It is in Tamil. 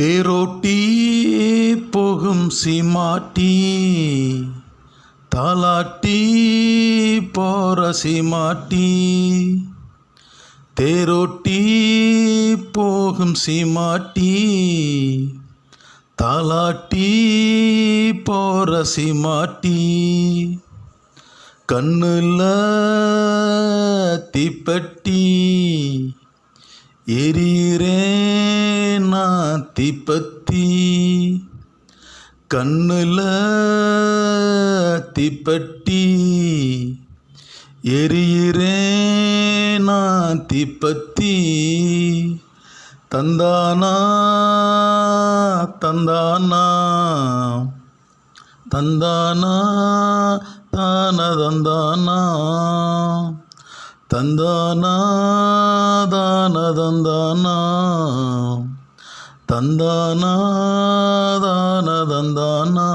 தேரோட்டி போகும் சீமாட்டி தாலாட்டி போற சீமாட்டி. தேரோட்டி போகும் சீமாட்டி தாலாட்டி போற சீமாட்டி. கண்ணுல தீப்பட்டி எரியிறேன் தீப்பத்தி. கண்ணுல தீப்பெட்டி. எரியிறேன் நான் தீப்பத்தி. தந்தானா தந்தானா. தந்தானா தான தந்தானா. தந்தானா தான தந்தானா. தந்தானா தான தந்தானா.